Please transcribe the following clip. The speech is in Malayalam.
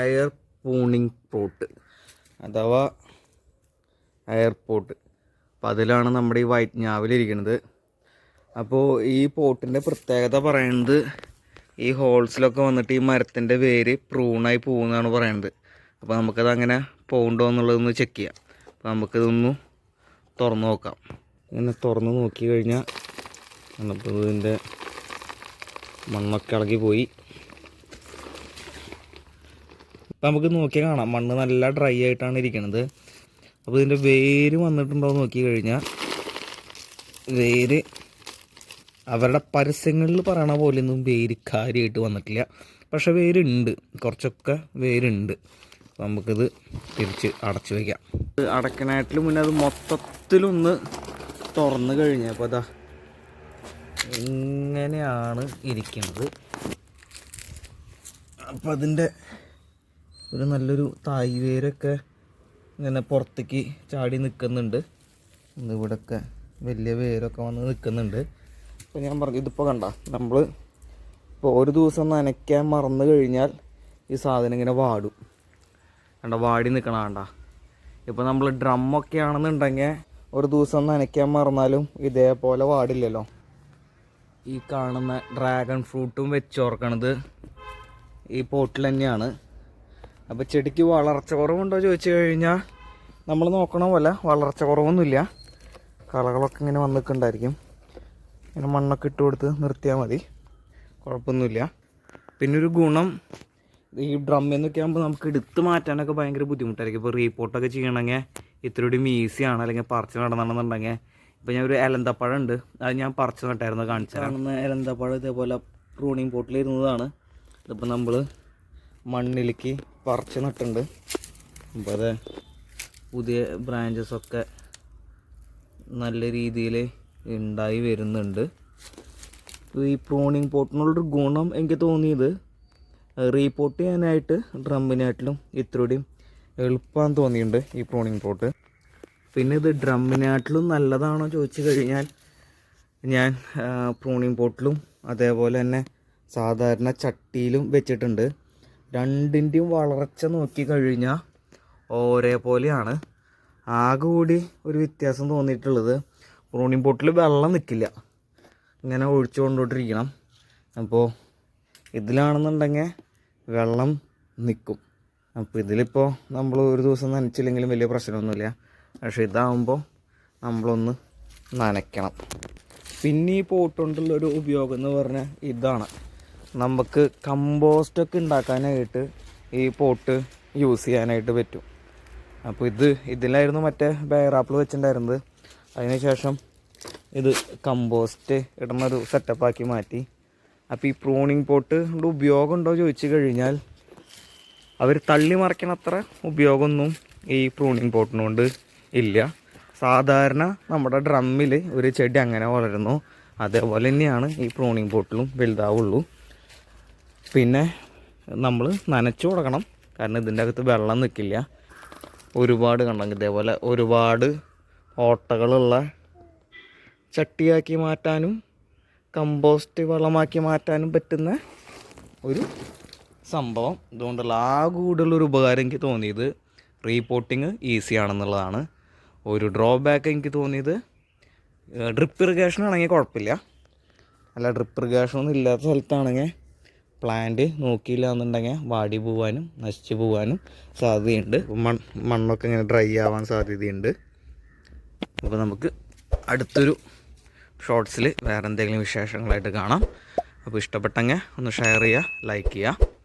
എയർ പൂണിംഗ് പോട്ട് അഥവാ എയർപോർട്ട് അപ്പോൾ അതിലാണ് നമ്മുടെ ഈ വൈറ്റ് ഞാവിലിരിക്കുന്നത് അപ്പോൾ ഈ പോട്ടിന്റെ പ്രത്യേകത പറയുന്നത് ഈ ഹോൾസിലൊക്കെ വന്നിട്ട് ഈ മരത്തിന്റെ വേര് പ്രൂണായി പോകുന്നതാണ് പറയുന്നത് അപ്പോൾ നമുക്കത് അങ്ങനെ പോകുന്നുണ്ടോ എന്നുള്ളതൊന്ന് ചെക്ക് ചെയ്യാം. അപ്പോൾ നമുക്കിതൊന്ന് തുറന്നു നോക്കാം. ഇങ്ങനെ തുറന്ന് നോക്കി കഴിഞ്ഞാൽ നമുക്കിതിന്റെ മണ്ണൊക്കെ ഇളകി പോയി. അപ്പം നമുക്ക് നോക്കിയാൽ കാണാം. മണ്ണ് നല്ല ഡ്രൈ ആയിട്ടാണ് ഇരിക്കുന്നത് അപ്പോൾ ഇതിന്റെ വേര് വന്നിട്ടുണ്ടോ എന്ന് നോക്കി കഴിഞ്ഞാൽ വേര് അവരുടെ പരസ്യങ്ങളിൽ പറയണ പോലെയൊന്നും വേര് കാര്യമായിട്ട് വന്നിട്ടില്ല. പക്ഷേ വേരുണ്ട്. കുറച്ചൊക്കെ വേരുണ്ട്. അപ്പോൾ നമുക്കിത് തിരിച്ച് അടച്ചു വയ്ക്കാം ഇത് അടക്കനായിട്ട് മുന്നേ അത് മൊത്തത്തിലൊന്ന് തുറന്നു കഴിഞ്ഞപ്പോൾ അതാ ഇങ്ങനെയാണ് ഇരിക്കുന്നത് അപ്പം അതിന്റെ ഒരു നല്ലൊരു തായ് വേരൊക്കെ ഇങ്ങനെ പുറത്തേക്ക് ചാടി നിൽക്കുന്നുണ്ട്. ഇവിടെയൊക്കെ വലിയ വേരൊക്കെ വന്ന് നിൽക്കുന്നുണ്ട്. അപ്പോൾ ഞാൻ പറഞ്ഞു ഇതിപ്പോൾ കണ്ട നമ്മൾ ഇപ്പോൾ ഒരു ദിവസം നനയ്ക്കാൻ മറന്നു കഴിഞ്ഞാൽ ഈ സാധനം ഇങ്ങനെ വാടും. കണ്ട വാടി നിൽക്കണ കണ്ട. ഇപ്പോൾ നമ്മൾ ഡ്രമ്മൊക്കെ ആണെന്നുണ്ടെങ്കിൽ ഒരു ദിവസം നനയ്ക്കാൻ മറന്നാലും ഇതേപോലെ വാടില്ലല്ലോ. ഈ കാണുന്ന ഡ്രാഗൺ ഫ്രൂട്ടും വെച്ചോർക്കണത് ഈ പോട്ടിൽ തന്നെയാണ്. അപ്പോൾ ചെടിക്ക് വളർച്ച കുറവുണ്ടോ ചോദിച്ചു കഴിഞ്ഞാൽ നമ്മൾ നോക്കണ പോലെ വളർച്ച കുറവൊന്നുമില്ല. കളകളൊക്കെ ഇങ്ങനെ വന്നിട്ടുണ്ടായിരിക്കും. ഇങ്ങനെ മണ്ണൊക്കെ ഇട്ട് കൊടുത്ത് നിർത്തിയാൽ മതി. കുഴപ്പമൊന്നുമില്ല. ഒരു ഗുണം ഈ ഡ്രമ്മിൽ നിന്നൊക്കെ ആകുമ്പോൾ നമുക്ക് എടുത്ത് മാറ്റാനൊക്കെ ഭയങ്കര ബുദ്ധിമുട്ടായിരിക്കും. ഇപ്പോൾ റീപോർട്ടൊക്കെ ചെയ്യണമെങ്കിൽ ഇത്രയും ഈസിയാണ് അല്ലെങ്കിൽ പറിച്ച് നടണമെന്നുണ്ടെങ്കിൽ. ഇപ്പോൾ ഞാൻ ഒരു എലന്തപ്പഴം ഉണ്ട് അത് ഞാൻ പറിച്ച് നട്ടായിരുന്നു കാണിച്ചു കാണുന്ന എലന്തപ്പഴം ഇതേപോലെ പ്രൂണിങ് പോട്ടിലിരുന്നതാണ് ഇതിപ്പോൾ നമ്മൾ മണ്ണിലേക്ക് പറിച്ച് നട്ടുണ്ട് അപ്പോൾ അത് പുതിയ ബ്രാഞ്ചസൊക്കെ നല്ല രീതിയിൽ ഉണ്ടായി വരുന്നുണ്ട്. ഈ പ്രൂണിങ് പോട്ടിനുള്ളൊരു ഗുണം എനിക്ക് തോന്നിയത് റീപോർട്ട് ചെയ്യാനായിട്ട് ഡ്രമ്മിനാട്ടിലും ഇത്രയും എളുപ്പമാണെന്ന് തോന്നിയിട്ടുണ്ട് ഈ പ്രൂണിങ് പോട്ട് പിന്നെ ഇത് ഡ്രമ്മിനാട്ടിലും നല്ലതാണോ ചോദിച്ചു കഴിഞ്ഞാൽ ഞാൻ പ്രൂണിങ് പോട്ടിലും അതേപോലെ തന്നെ സാധാരണ ചട്ടിയിലും വെച്ചിട്ടുണ്ട്. രണ്ടിന്റെയും വളർച്ച നോക്കി കഴിഞ്ഞാൽ ഒരേപോലെയാണ്. ആകെ കൂടി ഒരു വ്യത്യാസം തോന്നിയിട്ടുള്ളത് പ്രൂണിങ് പോട്ടിൽ വെള്ളം നിൽക്കില്ല ഇങ്ങനെ ഒഴിച്ചു കൊണ്ടോട്ടിരിക്കണം അപ്പോൾ ഇതിലാണെന്നുണ്ടെങ്കിൽ വെള്ളം നിൽക്കും അപ്പോൾ ഇതിലിപ്പോൾ നമ്മൾ ഒരു ദിവസം നനച്ചില്ലെങ്കിലും വലിയ പ്രശ്നമൊന്നുമില്ല. പക്ഷേ ഇതാകുമ്പോൾ നമ്മളൊന്ന് നനയ്ക്കണം. പിന്നെ ഈ പോട്ടുകൊണ്ടുള്ളൊരു ഉപയോഗം എന്ന് പറഞ്ഞാൽ ഇതാണ്. നമുക്ക് കമ്പോസ്റ്റൊക്കെ ഉണ്ടാക്കാനായിട്ട് ഈ പോട്ട് യൂസ് ചെയ്യാനായിട്ട് പറ്റും. അപ്പോൾ ഇത് ഇതിലായിരുന്നു മറ്റേ ബയറാപ്പിൾ വെച്ചിട്ടുണ്ടായിരുന്നത്. അതിനുശേഷം ഇത് കമ്പോസ്റ്റ് ഇടുന്ന ഒരു സെറ്റപ്പാക്കി മാറ്റി. അപ്പോൾ ഈ പ്രൂണിങ് പോട്ട് ഉപയോഗം ഉണ്ടോ ചോദിച്ചു കഴിഞ്ഞാൽ അവർ തള്ളി മറിക്കണ അത്ര ഉപയോഗമൊന്നും ഈ പ്രൂണിങ് പോട്ടിനുകൊണ്ട് ഇല്ല. സാധാരണ നമ്മുടെ ഡ്രമ്മിൽ ഒരു ചെടി അങ്ങനെ വളരുന്നു. അതേപോലെ തന്നെയാണ് ഈ പ്രൂണിങ് പോട്ടിലും വലുതാവുള്ളൂ. പിന്നെ നമ്മൾ നനച്ചു കൊടുക്കണം. കാരണം ഇതിന്റെ അകത്ത് വെള്ളം നിൽക്കില്ല ഒരുപാട് കണ്ടെങ്കിൽ ഇതേപോലെ ഒരുപാട് ഓട്ടകളുള്ള ചട്ടിയാക്കി മാറ്റാനും കമ്പോസ്റ്റ് വളമാക്കി മാറ്റാനും പറ്റുന്ന ഒരു സംഭവം. ഇതുകൊണ്ടുള്ള ആ കൂടുതലൊരു ഉപകാരം എനിക്ക് തോന്നിയത് റീപോർട്ടിങ് ഈസി ആണെന്നുള്ളതാണ്. ഒരു ഡ്രോബാക്ക് എനിക്ക് തോന്നിയത് ഡ്രിപ്പ് ഇറിഗേഷൻ ആണെങ്കിൽ കുഴപ്പമില്ല. അല്ല ഡ്രിപ്പ് ഇറിഗേഷൻ ഒന്നും ഇല്ലാത്ത സ്ഥലത്താണെങ്കിൽ പ്ലാന്റ് നോക്കിയില്ല എന്നുണ്ടെങ്കിൽ വാടി പോവാനും നശിച്ചു പോവാനും സാധ്യതയുണ്ട്. മൺ മണ്ണൊക്കെ ഇങ്ങനെ ഡ്രൈ ആവാൻ സാധ്യതയുണ്ട്. അപ്പോൾ നമുക്ക് അടുത്തൊരു ഷോർട്സിൽ വേറെ എന്തെങ്കിലും വിശേഷങ്ങളായിട്ട് കാണാം. അപ്പോൾ ഇഷ്ടപ്പെട്ടെങ്കിൽ ഒന്ന് ഷെയർ ചെയ്യുക ലൈക്ക് ചെയ്യുക.